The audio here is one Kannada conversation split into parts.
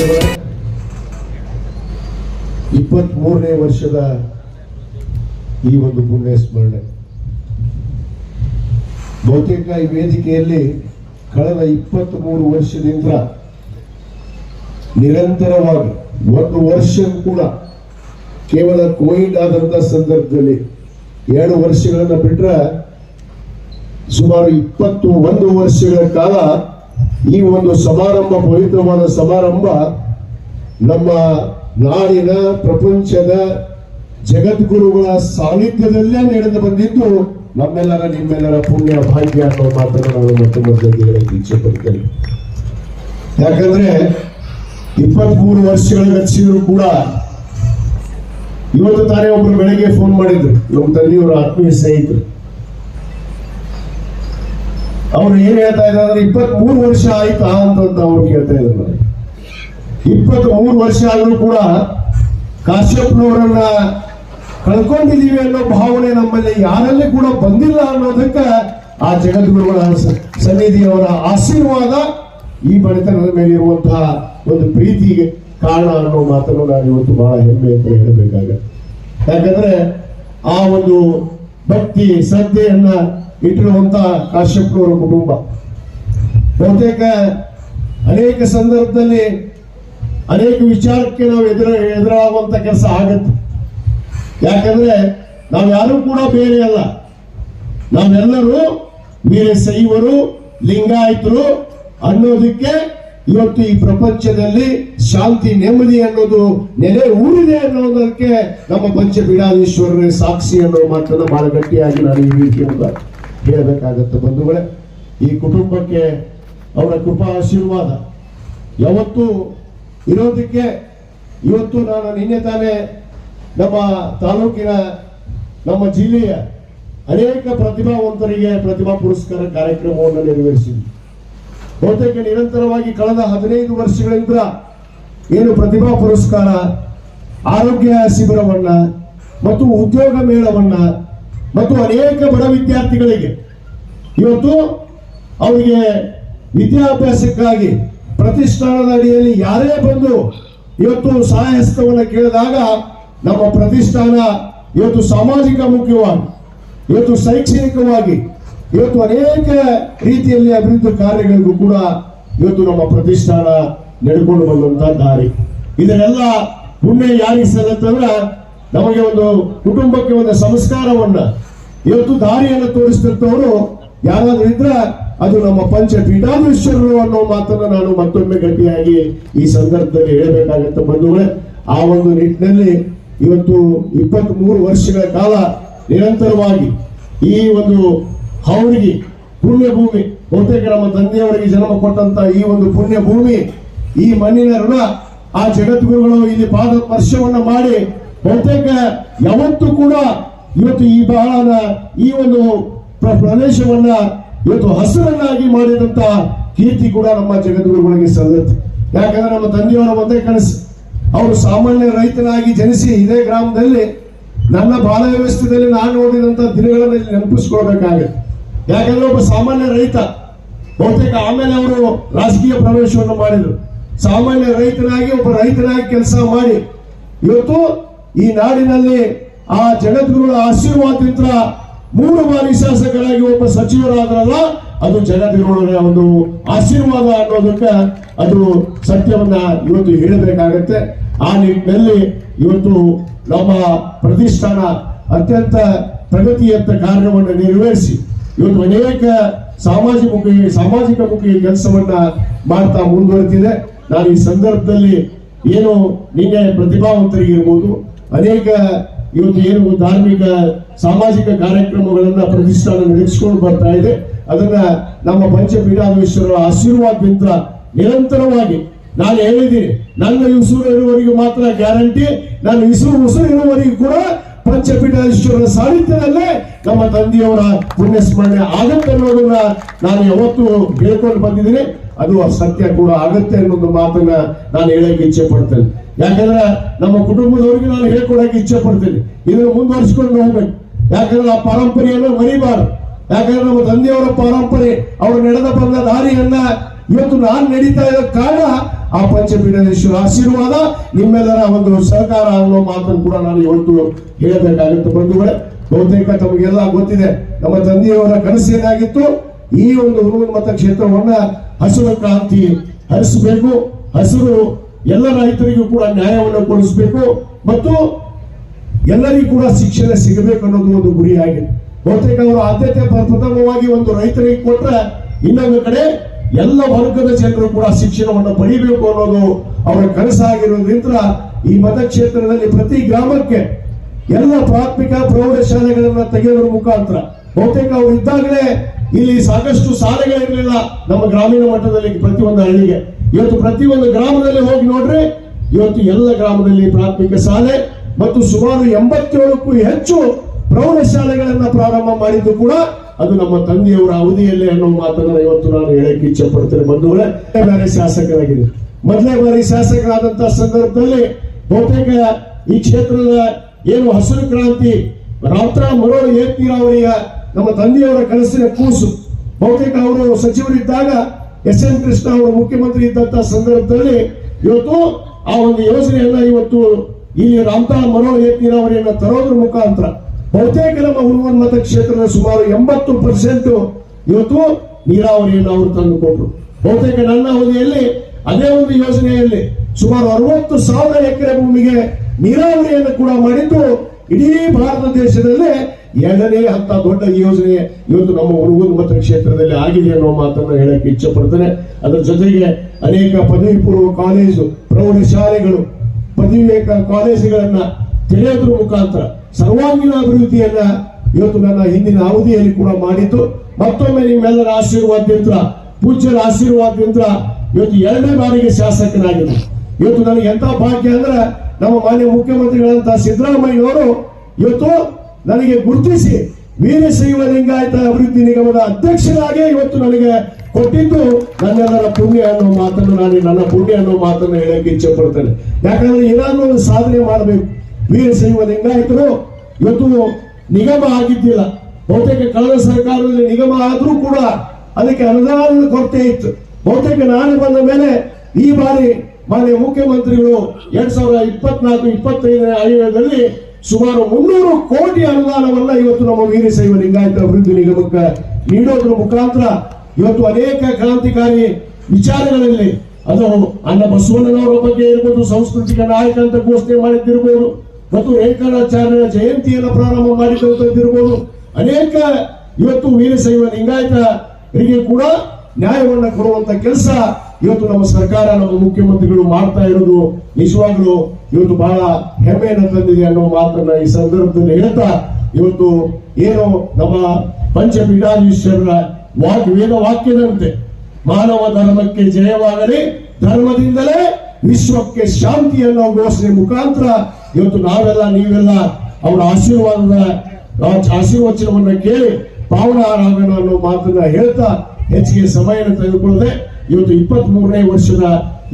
ಬಂಧುಗಳೇ ಇಪ್ಪತ್ತ್ ಮೂರನೇ ವರ್ಷದ ಈ ಒಂದು ಪುಣ್ಯ ಸ್ಮರಣೆ ಬಹುತೇಕ ಈ ವೇದಿಕೆಯಲ್ಲಿ ಕಳೆದ ಇಪ್ಪತ್ತ್ ಮೂರು ವರ್ಷದಿಂದ ನಿರಂತರವಾಗಿ ಒಂದು ವರ್ಷ ಕೂಡ ಕೇವಲ ಕೋವಿಡ್ ಆದಂತ ಸಂದರ್ಭದಲ್ಲಿ ಎರಡು ವರ್ಷಗಳನ್ನ ಬಿಟ್ರೆ ಸುಮಾರು ಇಪ್ಪತ್ತು ಒಂದು ವರ್ಷಗಳ ಕಾಲ ಈ ಒಂದು ಸಮಾರಂಭ, ಪವಿತ್ರವಾದ ಸಮಾರಂಭ ನಮ್ಮ ನಾಡಿನ ಪ್ರಪಂಚದ ಜಗದ್ಗುರುಗಳ ಸಾನ್ನಿಧ್ಯದಲ್ಲೇ ನಡೆದು ಬಂದಿದ್ದು, ನಮ್ಮೆಲ್ಲರ, ನಿಮ್ಮೆಲ್ಲರ ಪುಣ್ಯ, ಭಾಗ್ಯ ಅನ್ನೋ ಮಾತನ್ನು ನಾವು ಮತ್ತೆ ಮೊದಲು ಇಚ್ಛೆ ಯಾಕಂದ್ರೆ ಇಪ್ಪತ್ಮೂರು ವರ್ಷಗಳ ಗಚ್ಚಿದ್ರು ಕೂಡ ಇವತ್ತು ತಾನೇ ಒಬ್ರು ಬೆಳಗ್ಗೆ ಫೋನ್ ಮಾಡಿದ್ರು. ನಮ್ಮ ತಂದೆಯವರು ಆತ್ಮೀಯ ಸ್ನೇಹಿತರು. ಅವ್ರು ಏನ್ ಹೇಳ್ತಾ ಇದ್ದಾರೆ ಅಂದ್ರೆ ಇಪ್ಪತ್ತ್ ಮೂರು ವರ್ಷ ಆಯ್ತಾ ಅಂತಂತ ಅವ್ರು ಕೇಳ್ತಾ ಇದ್ರು ಇಪ್ಪತ್ ಮೂರು ವರ್ಷ ಆದ್ರೂ ಕೂಡ ಕಾಶ್ಯಪ್ನವರನ್ನ ಕಳ್ಕೊಂಡಿದೀವಿ ಅನ್ನೋ ಭಾವನೆ ನಮ್ಮಲ್ಲಿ ಯಾರಲ್ಲಿ ಕೂಡ ಬಂದಿಲ್ಲ ಅನ್ನೋದಕ್ಕೆ ಆ ಜಗದ್ಗುರುಗಳ ಸನ್ನಿಧಿಯವರ ಆಶೀರ್ವಾದ ಈ ಬಡತನದ ಮೇಲೆ ಇರುವಂತಹ ಒಂದು ಪ್ರೀತಿಗೆ ಕಾರಣ ಅನ್ನೋ ಮಾತನ್ನು ನಾನು ಇವತ್ತು ಬಹಳ ಹೆಮ್ಮೆ ಅಂತ ಹೇಳಬೇಕಾಗ ಯಾಕಂದ್ರೆ ಆ ಒಂದು ಭಕ್ತಿ, ಶ್ರದ್ಧೆಯನ್ನ ಇಟ್ಟಿರುವಂತ ಕಾಶ್ಯಪ್ನವರ ಕುಟುಂಬ. ಬಹುತೇಕ ಅನೇಕ ಸಂದರ್ಭದಲ್ಲಿ ಅನೇಕ ವಿಚಾರಕ್ಕೆ ನಾವು ಎದುರ ಎದುರಾಗುವಂತ ಕೆಲಸ ಆಗುತ್ತೆ. ಯಾಕಂದ್ರೆ ನಾವು ಯಾರು ಕೂಡ ಬೇರೆ ಅಲ್ಲ. ನಾವೆಲ್ಲರೂ ವೀರಶೈವರು ಲಿಂಗಾಯತರು ಅನ್ನೋದಕ್ಕೆ ಇವತ್ತು ಈ ಪ್ರಪಂಚದಲ್ಲಿ ಶಾಂತಿ, ನೆಮ್ಮದಿ ಅನ್ನೋದು ನೆಲೆ ಊರಿದೆ ಅನ್ನೋದಕ್ಕೆ ನಮ್ಮ ಪಂಚಪೀಡಾಧೀಶ್ವರರೇ ಸಾಕ್ಷಿ ಅನ್ನೋ ಮಾತನ್ನ ಬಹಳ ಗಟ್ಟಿಯಾಗಿ ನಾನು ಈ ರೀತಿಯಿಂದ ಹೇಳಬೇಕಾಗತ್ತೆ ಬಂಧುಗಳೇ, ಈ ಕುಟುಂಬಕ್ಕೆ ಅವರ ಕೃಪಾ ಆಶೀರ್ವಾದ. ಯಾವತ್ತೂ ಇರೋದಕ್ಕೆ, ಇವತ್ತು ನಾನು ನಿನ್ನೆ ತಾನೇ ನಮ್ಮ ತಾಲೂಕಿನ, ನಮ್ಮ ಜಿಲ್ಲೆಯ ಅನೇಕ ಪ್ರತಿಭಾವಂತರಿಗೆ ಪ್ರತಿಭಾ ಪುರಸ್ಕಾರ ಕಾರ್ಯಕ್ರಮವನ್ನು ನೆರವೇರಿಸಿದ್ವಿ. ಬಹುತೇಕ ನಿರಂತರವಾಗಿ ಕಳೆದ ಹದಿನೈದು ವರ್ಷಗಳಿಂದ ಏನು ಪ್ರತಿಭಾ ಪುರಸ್ಕಾರ, ಆರೋಗ್ಯ ಶಿಬಿರವನ್ನ ಮತ್ತು ಉದ್ಯೋಗ ಮೇಳವನ್ನ ಮತ್ತು ಅನೇಕ ಬಡ ವಿದ್ಯಾರ್ಥಿಗಳಿಗೆ ಇವತ್ತು ಅವರಿಗೆ ವಿದ್ಯಾಭ್ಯಾಸಕ್ಕಾಗಿ ಪ್ರತಿಷ್ಠಾನದ ಅಡಿಯಲ್ಲಿ ಯಾರೇ ಬಂದು ಇವತ್ತು ಸಹಾಯಹಸ್ತವನ್ನು ಕೇಳಿದಾಗ ನಮ್ಮ ಪ್ರತಿಷ್ಠಾನ ಇವತ್ತು ಸಾಮಾಜಿಕ ಮುಖ್ಯವಾಗಿ, ಇವತ್ತು ಶೈಕ್ಷಣಿಕವಾಗಿ, ಇವತ್ತು ಅನೇಕ ರೀತಿಯಲ್ಲಿ ಅಭಿವೃದ್ಧಿ ಕಾರ್ಯಗಳಿಗೂ ಕೂಡ ಇವತ್ತು ನಮ್ಮ ಪ್ರತಿಷ್ಠಾನ ನಡೆದುಕೊಂಡು ಬಂದಂತ ದಾರಿ. ಇದನ್ನೆಲ್ಲ ಪುಣ್ಯ ಯಾರಿಗೆ ಸಲ್ಲತ್ತಂದ್ರ ನಮಗೆ ಒಂದು ಕುಟುಂಬಕ್ಕೆ ಒಂದು ಸಂಸ್ಕಾರವನ್ನ ಇವತ್ತು ದಾರಿಯನ್ನು ತೋರಿಸ್ತಿರ್ತವರು ಯಾರಾದ್ರೂ ಇದ್ರ ಅದು ನಮ್ಮ ಪಂಚ ಪೀಠಾಧೀಶ್ವರರು ಅನ್ನೋ ಮಾತನ್ನ ನಾನು ಮತ್ತೊಮ್ಮೆ ಗಟ್ಟಿಯಾಗಿ ಈ ಸಂದರ್ಭದಲ್ಲಿ ಹೇಳಬೇಕಾಗತ್ತೆ ಬಂಧುಗಳೇ. ಆ ಒಂದು ನಿಟ್ಟಿನಲ್ಲಿ ಇವತ್ತು ಇಪ್ಪತ್ತ್ ಮೂರು ವರ್ಷಗಳ ಕಾಲ ನಿರಂತರವಾಗಿ ಈ ಒಂದು ಹೌರಿಗೆ ಪುಣ್ಯ ಭೂಮಿ ಬಹುತೇಕ ನಮ್ಮ ತಂದೆಯವರಿಗೆ ಜನ್ಮ ಕೊಟ್ಟಂತ ಈ ಒಂದು ಪುಣ್ಯ ಭೂಮಿ ಈ ಮಣ್ಣಿನ ಋಣ ಆ ಜಗದ್ಗುರುಗಳು ಇಲ್ಲಿ ಪಾದ ಸ್ಪರ್ಶವನ್ನ ಮಾಡಿ ಬಹುತೇಕ ಯಾವತ್ತೂ ಕೂಡ ಇವತ್ತು ಈ ಬಹಳ ಈ ಒಂದು ಪ್ರ- ಪ್ರದೇಶವನ್ನ ಇವತ್ತು ಹಸಿರನ್ನಾಗಿ ಮಾಡಿದಂತ ಕೀರ್ತಿ ಕೂಡ ನಮ್ಮ ಜಗದ್ಗುರುಗಳಿಗೆ ಸಲ್ಲತ್ತೆ. ಯಾಕಂದ್ರೆ ನಮ್ಮ ತಂದೆಯವರ ಒಂದೇ ಕನಸು. ಅವರು ಸಾಮಾನ್ಯ ರೈತನಾಗಿ ಜನಿಸಿ ಇದೇ ಗ್ರಾಮದಲ್ಲಿ ನನ್ನ ಬಾಲ ವ್ಯವಸ್ಥೆಯಲ್ಲಿ ನಾನು ನೋಡಿದಂತ ದಿನಗಳನ್ನು ನೆನಪಿಸ್ಕೊಳ್ಬೇಕಾಗುತ್ತೆ. ಯಾಕಂದ್ರೆ ಒಬ್ಬ ಸಾಮಾನ್ಯ ರೈತ, ಬಹುತೇಕ ಆಮೇಲೆ ಅವರು ರಾಜಕೀಯ ಪ್ರವೇಶವನ್ನು ಮಾಡಿದರು. ಸಾಮಾನ್ಯ ರೈತನಾಗಿ, ಒಬ್ಬ ರೈತನಾಗಿ ಕೆಲಸ ಮಾಡಿ ಇವತ್ತು ಈ ನಾಡಿನಲ್ಲಿ ಆ ಜಗದ್ಗುರುಗಳ ಆಶೀರ್ವಾದದಿಂದ ಮೂರು ಬಾರಿ ಶಾಸಕರಾಗಿ ಒಬ್ಬ ಸಚಿವರಾದ್ರಲ್ಲ, ಅದು ಜಗದ್ಗುರುಗಳ ಒಂದು ಆಶೀರ್ವಾದ ಅನ್ನೋದಕ್ಕೆ ಅದು ಸತ್ಯವನ್ನ ಇವತ್ತು ಹೇಳಬೇಕಾಗತ್ತೆ. ಆ ನಿಟ್ಟಿನಲ್ಲಿ ಇವತ್ತು ನಮ್ಮ ಪ್ರತಿಷ್ಠಾನ ಅತ್ಯಂತ ಪ್ರಗತಿಯತ್ತ ಕಾರ್ಯವನ್ನು ನೆರವೇರಿಸಿ ಇವತ್ತು ಅನೇಕ ಸಾಮಾಜಿಕ ಮುಖಿ ಸಾಮಾಜಿಕ ಮುಖಿ ಕೆಲಸವನ್ನ ಮಾಡ್ತಾ ಮುಂದುವರೆದಿದೆ. ನಾನು ಈ ಸಂದರ್ಭದಲ್ಲಿ ಏನು ನಿನ್ನೆ ಪ್ರತಿಭಾವಂತರಿಗಿರ್ಬೋದು ಅನೇಕ ಇವತ್ತು ಏನು ಧಾರ್ಮಿಕ, ಸಾಮಾಜಿಕ ಕಾರ್ಯಕ್ರಮಗಳನ್ನ ಪ್ರತಿಷ್ಠಾನ ನಡೆಸಿಕೊಂಡು ಬರ್ತಾ ಇದೆ. ಅದನ್ನ ನಮ್ಮ ಪಂಚಪೀಠಾಧೀಶ್ವರರ ಆಶೀರ್ವಾದದಿಂದ ನಿರಂತರವಾಗಿ ನಾನು ಹೇಳಿದ್ದೀನಿ, ನನ್ನ ಉಸಿರು ಇರುವವರಿಗೆ ಮಾತ್ರ ಗ್ಯಾರಂಟಿ ನಾನು ಉಸಿರು ಉಸಿರು ಇರುವವರೆಗೂ ಕೂಡ ಪಂಚಪೀಠಾಧೀಶ್ವರರ ಸಾನ್ನಿಧ್ಯದಲ್ಲೇ ನಮ್ಮ ತಂದೆಯವರ ಪುಣ್ಯ ಸ್ಮರಣೆ ಆಗತ್ತೆ ಅನ್ನೋದನ್ನ ನಾನು ಯಾವತ್ತು ಹೇಳ್ಕೊಂಡು ಬಂದಿದ್ದೀನಿ. ಅದು ಸತ್ಯ ಕೂಡ ಆಗತ್ತೆ ಅನ್ನೋದು ಮಾತನ್ನ ನಾನು ಹೇಳಕ್ಕೆ ಇಚ್ಛೆ ಪಡ್ತೇನೆ ಯಾಕಂದ್ರೆ ನಮ್ಮ ಕುಟುಂಬದವರಿಗೆ ನಾನು ಹೇಳ್ಕೊಡಕ್ಕೆ ಇಚ್ಛೆ ಪಡ್ತೇನೆ ಇದನ್ನು ಮುಂದುವರಿಸ್ಕೊಂಡು ಹೋಗ್ಬೇಕು. ಯಾಕಂದ್ರೆ ಆ ಪರಂಪರೆಯನ್ನು ಮರಿಬಾರ್ದು. ಯಾಕಂದ್ರೆ ನಮ್ಮ ತಂದೆಯವರ ಪರಂಪರೆ, ಅವರು ನಡೆದ ಬಂದ ದಾರಿಯನ್ನ ಇವತ್ತು ನಾನು ನಡೀತಾ ಇರೋ ಕಾರಣ ಆ ಪಂಚಪೀಠೇಶ್ವರ ಆಶೀರ್ವಾದ, ನಿಮ್ಮೆಲ್ಲರ ಒಂದು ಸಹಕಾರ ಅನ್ನೋ ಮಾತನ್ನು ಕೂಡ ನಾನು ಇವತ್ತು ಹೇಳಬೇಕಾಗುತ್ತೆ ಬಂಧುಗಳೇ. ಬಹುತೇಕ ತಮಗೆಲ್ಲ ಗೊತ್ತಿದೆ, ನಮ್ಮ ತಂದೆಯವರ ಕನಸು ಏನಾಗಿತ್ತು? ಈ ಒಂದು ಹುರುವನ್ ಮತ ಕ್ಷೇತ್ರವನ್ನ ಹಸಿರು ಕ್ರಾಂತಿ ಹರಿಸಬೇಕು. ಹಸಿರು ಎಲ್ಲ ರೈತರಿಗೂ ಕೂಡ ನ್ಯಾಯವನ್ನು ಕೊಡಿಸಬೇಕು. ಮತ್ತು ಎಲ್ಲರಿಗೂ ಕೂಡ ಶಿಕ್ಷಣ ಸಿಗಬೇಕು ಅನ್ನೋದು ಒಂದು ಗುರಿಯಾಗಿದೆ. ಬಹುತೇಕ ಅವರು ಆದ್ಯತೆ ಪ್ರಥಮವಾಗಿ ಒಂದು ರೈತರಿಗೆ ಕೊಟ್ಟರೆ ಇನ್ನೊಂದು ಕಡೆ ಎಲ್ಲ ವರ್ಗದ ಜನರು ಕೂಡ ಶಿಕ್ಷಣವನ್ನು ಪಡಿಬೇಕು ಅನ್ನೋದು ಅವರ ಕನಸಾಗಿರೋದ್ರಿಂದ ಈ ಮತಕ್ಷೇತ್ರದಲ್ಲಿ ಪ್ರತಿ ಗ್ರಾಮಕ್ಕೆ ಎಲ್ಲ ಪ್ರಾಥಮಿಕ ಪ್ರೌಢಶಾಲೆಗಳನ್ನ ತೆಗೆಯೋದ್ರ ಮುಖಾಂತರ ಬಹುತೇಕ ಅವರು ಇದ್ದಾಗಲೇ ಇಲ್ಲಿ ಸಾಕಷ್ಟು ಶಾಲೆಗಳಿರಲಿಲ್ಲ ನಮ್ಮ ಗ್ರಾಮೀಣ ಮಟ್ಟದಲ್ಲಿ ಪ್ರತಿಯೊಂದು ಹಳ್ಳಿಗೆ. ಇವತ್ತು ಪ್ರತಿಯೊಂದು ಗ್ರಾಮದಲ್ಲಿ ಹೋಗಿ ನೋಡ್ರಿ ಇವತ್ತು ಎಲ್ಲ ಗ್ರಾಮದಲ್ಲಿ ಪ್ರಾಥಮಿಕ ಶಾಲೆ ಮತ್ತು ಸುಮಾರು ಎಂಬತ್ತೇಳಕ್ಕೂ ಹೆಚ್ಚು ಪ್ರೌಢಶಾಲೆಗಳನ್ನ ಪ್ರಾರಂಭ ಮಾಡಿದ್ದು ಕೂಡ ಅದು ನಮ್ಮ ತಂದೆಯವರ ಅವಧಿಯಲ್ಲೇ ಅನ್ನೋ ಮಾತನ್ನ ಇವತ್ತು ನಾನು ಹೇಳಕ್ಕೆ ಇಚ್ಛೆ ಪಡ್ತೇನೆ ಬಂಧುಗಳೇ ಬೇರೆ ಶಾಸಕರಾಗಿದೆ ಮೊದಲೇ ಬಾರಿ ಶಾಸಕರಾದಂತಹ ಸಂದರ್ಭದಲ್ಲಿ ಬಹುತೇಕ ಈ ಕ್ಷೇತ್ರದ ಏನು ಹಸಿರು ಕ್ರಾಂತಿ ರಾತ್ರ ಮರೋಳು ಏತ್ನೀರಾವರಿಯ ನಮ್ಮ ತಂದೆಯವರ ಕನಸಿನ ಕೂಸು. ಬಹುತೇಕ ಅವರು ಸಚಿವರಿದ್ದಾಗ ಎಸ್ ಎನ್ ಕೃಷ್ಣ ಅವರು ಮುಖ್ಯಮಂತ್ರಿ ಇದ್ದಂತಹ ಸಂದರ್ಭದಲ್ಲಿ ಇವತ್ತು ಆ ಒಂದು ಯೋಜನೆಯನ್ನ ಇವತ್ತು ಈ ರಾಮತಾ ಏತ್ ನೀರಾವರಿಯನ್ನ ತರೋದ್ರ ಮುಖಾಂತರ ಬಹುತೇಕ ನಮ್ಮ ಹುಡುಗನ್ ಮತ ಕ್ಷೇತ್ರದ ಸುಮಾರು ಎಂಬತ್ತು ಪರ್ಸೆಂಟ್ ಇವತ್ತು ನೀರಾವರಿಯನ್ನು ಅವರು ತಂದುಕೊಟ್ರು. ಬಹುತೇಕ ನನ್ನ ಅವಧಿಯಲ್ಲಿ ಅದೇ ಒಂದು ಯೋಜನೆಯಲ್ಲಿ ಸುಮಾರು ಅರವತ್ತು ಸಾವಿರ ಎಕರೆ ಭೂಮಿಗೆ ನೀರಾವರಿಯನ್ನು ಕೂಡ ಮಾಡಿದ್ದು ಇಡೀ ಭಾರತ ದೇಶದಲ್ಲೇ ಎರಡನೇ ಹಂತ ದೊಡ್ಡ ಯೋಜನೆ ಇವತ್ತು ನಮ್ಮ ಹುಡುಗನ ಮತ ಕ್ಷೇತ್ರದಲ್ಲಿ ಆಗಿದೆ ಅನ್ನೋ ಮಾತನ್ನು ಹೇಳಕ್ಕೆ ಇಚ್ಛೆ ಅದರ ಜೊತೆಗೆ ಅನೇಕ ಪದವಿ ಪೂರ್ವ ಕಾಲೇಜು ಪ್ರೌಢಶಾಲೆಗಳು ಪದವಿ ಕಾಲೇಜುಗಳನ್ನ ತೆರೆಯೋದ್ರ ಮುಖಾಂತರ ಸರ್ವಾಂಗೀಣ ಅಭಿವೃದ್ಧಿಯನ್ನ ಇವತ್ತು ನನ್ನ ಹಿಂದಿನ ಅವಧಿಯಲ್ಲಿ ಕೂಡ ಮಾಡಿದ್ದು. ಮತ್ತೊಮ್ಮೆ ನಿಮ್ಮೆಲ್ಲರ ಆಶೀರ್ವಾದದಿಂದ ಪೂಜ್ಯರ ಆಶೀರ್ವಾದದಿಂದ ಇವತ್ತು ಎರಡನೇ ಬಾರಿಗೆ ಶಾಸಕನಾಗಿದೆ. ಇವತ್ತು ನನಗೆ ಎಂತ ಭಾಗ್ಯ ಅಂದ್ರೆ ನಮ್ಮ ಮಾನ್ಯ ಮುಖ್ಯಮಂತ್ರಿಗಳಂತ ಸಿದ್ದರಾಮಯ್ಯನವರು ಇವತ್ತು ನನಗೆ ಗುರುತಿಸಿ ವೀರಶೈವ ಲಿಂಗಾಯತ ಅಭಿವೃದ್ಧಿ ನಿಗಮದ ಅಧ್ಯಕ್ಷರಾಗಿ ಇವತ್ತು ನನಗೆ ಕೊಟ್ಟಿದ್ದು ನನ್ನೆಲ್ಲರ ಪುಣ್ಯ ಅನ್ನೋ ಮಾತನ್ನು ನಾನು, ನನ್ನ ಪುಣ್ಯ ಅನ್ನೋ ಮಾತನ್ನು ಹೇಳಕ್ಕೆ ಇಚ್ಛೆ ಪಡ್ತೇನೆ ಯಾಕಂದ್ರೆ ಏನಾದ್ರೂ ಒಂದು ಸಾಧನೆ ಮಾಡಬೇಕು. ವೀರಶೈವ ಲಿಂಗಾಯತರು ಇವತ್ತು ನಿಗಮ ಆಗಿದ್ದಿಲ್ಲ. ಬಹುತೇಕ ಕಳೆದ ಸರ್ಕಾರದಲ್ಲಿ ನಿಗಮ ಆದರೂ ಕೂಡ ಅದಕ್ಕೆ ಅನುದಾನದ ಕೊರತೆ ಇತ್ತು. ಬಹುತೇಕ ನಾನು ಬಂದ ಮೇಲೆ ಈ ಬಾರಿ ಮಾನ್ಯ ಮುಖ್ಯಮಂತ್ರಿಗಳು ಎರಡ್ ಸಾವಿರದ ಇಪ್ಪತ್ನಾಲ್ಕು, ಇಪ್ಪತ್ತೈದನೇ ಆಯೋಗದಲ್ಲಿ ಸುಮಾರು ಮುನ್ನೂರು ಕೋಟಿ ಅನುದಾನವನ್ನ ಇವತ್ತು ನಮ್ಮ ವೀರಶೈವ ಲಿಂಗಾಯತ ಅಭಿವೃದ್ಧಿ ನಿಗಮಕ್ಕೆ ನೀಡೋದ್ರ ಮುಖಾಂತರ ಇವತ್ತು ಅನೇಕ ಕ್ರಾಂತಿಕಾರಿ ವಿಚಾರಗಳಲ್ಲಿ ಅದು ಅನ್ನ ಬಸವಣ್ಣನವರ ಬಗ್ಗೆ ಇರ್ಬೋದು, ಸಾಂಸ್ಕೃತಿಕ ನಾಯಕ ಅಂತ ಘೋಷಣೆ ಮಾಡಿದ್ದಿರ್ಬೋದು, ಮತ್ತು ರೇಖಾಚಾರ್ಯರ ಜಯಂತಿಯನ್ನು ಪ್ರಾರಂಭ ಮಾಡಿದಂತದ್ದಿರ್ಬೋದು ಅನೇಕ ಇವತ್ತು ವೀರಶೈವ ಲಿಂಗಾಯತರಿಗೆ ಕೂಡ ನ್ಯಾಯವನ್ನು ಕೊಡುವಂತ ಕೆಲಸ ಇವತ್ತು ನಮ್ಮ ಸರ್ಕಾರ, ನಮ್ಮ ಮುಖ್ಯಮಂತ್ರಿಗಳು ಮಾಡ್ತಾ ಇರೋದು ನಿಜವಾಗ್ಲೂ ಇವತ್ತು ಬಹಳ ಹೆಮ್ಮೆಯನ್ನು ತಂದಿದೆ ಅನ್ನೋ ಮಾತನ್ನ ಈ ಸಂದರ್ಭದಲ್ಲಿ ಹೇಳ್ತಾ, ಇವತ್ತು ಏನು ನಮ್ಮ ಪಂಚಪೀಠಾಧೀಶ್ವರರ ವಾಕ್ ವೇದ ವಾಕ್ಯದಂತೆ, ಮಾನವ ಧರ್ಮಕ್ಕೆ ಜಯವಾಗಲಿ, ಧರ್ಮದಿಂದಲೇ ವಿಶ್ವಕ್ಕೆ ಶಾಂತಿ ಅನ್ನೋ ಘೋಷಣೆ ಮುಖಾಂತರ ಇವತ್ತು ನಾವೆಲ್ಲ, ನೀವೆಲ್ಲ ಅವರ ಆಶೀರ್ವಾದದ ಆಶೀರ್ವಚನವನ್ನ ಕೇಳಿ ಪಾವನಾರಾಗಣ ಅನ್ನೋ ಮಾತನ್ನ ಹೇಳ್ತಾ, ಹೆಚ್ಚಿಗೆ ಸಮಯನ ತೆಗೆದುಕೊಳ್ಳದೆ, ಇವತ್ತು ಇಪ್ಪತ್ತ್ ಮೂರನೇ ವರ್ಷದ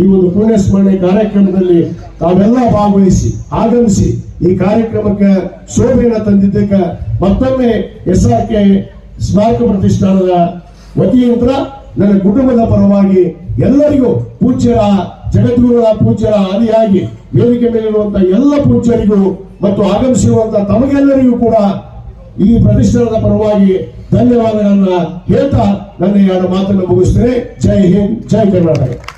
ಈ ಒಂದು ಪುಣ್ಯ ಸ್ಮರಣೆ ಕಾರ್ಯಕ್ರಮದಲ್ಲಿ ತಾವೆಲ್ಲ ಭಾಗವಹಿಸಿ, ಆಗಮಿಸಿ ಈ ಕಾರ್ಯಕ್ರಮಕ್ಕೆ ಶೋಭೆಯನ್ನು ತಂದಿದ್ದಕ್ಕೆ ಮತ್ತೊಮ್ಮೆ ಎಸ್ ಆರ್ ಕೆ ಸ್ಮಾರಕ ಪ್ರತಿಷ್ಠಾನದ ವತಿಯಿಂದ ನನ್ನ ಕುಟುಂಬದ ಪರವಾಗಿ ಎಲ್ಲರಿಗೂ ಪೂಜ್ಯರ, ಜಗದ್ಗುರುಗಳ ಪೂಜ್ಯರ ಆದಿಯಾಗಿ ವೇದಿಕೆ ಮೇಲಿರುವಂತಹ ಎಲ್ಲ ಪೂಜ್ಯರಿಗೂ ಮತ್ತು ಆಗಮಿಸಿರುವಂತಹ ತಮಗೆಲ್ಲರಿಗೂ ಕೂಡ ಈ ಪ್ರತಿಷ್ಠಾನದ ಪರವಾಗಿ ಧನ್ಯವಾದಗಳನ್ನ ಹೇಳ್ತಾ ನನ್ನ ಎರಡು ಮಾತನ್ನು ಮುಗಿಸ್ತೇನೆ. ಜೈ ಹಿಂದ್, ಜೈ ಕರ್ನಾಟಕ.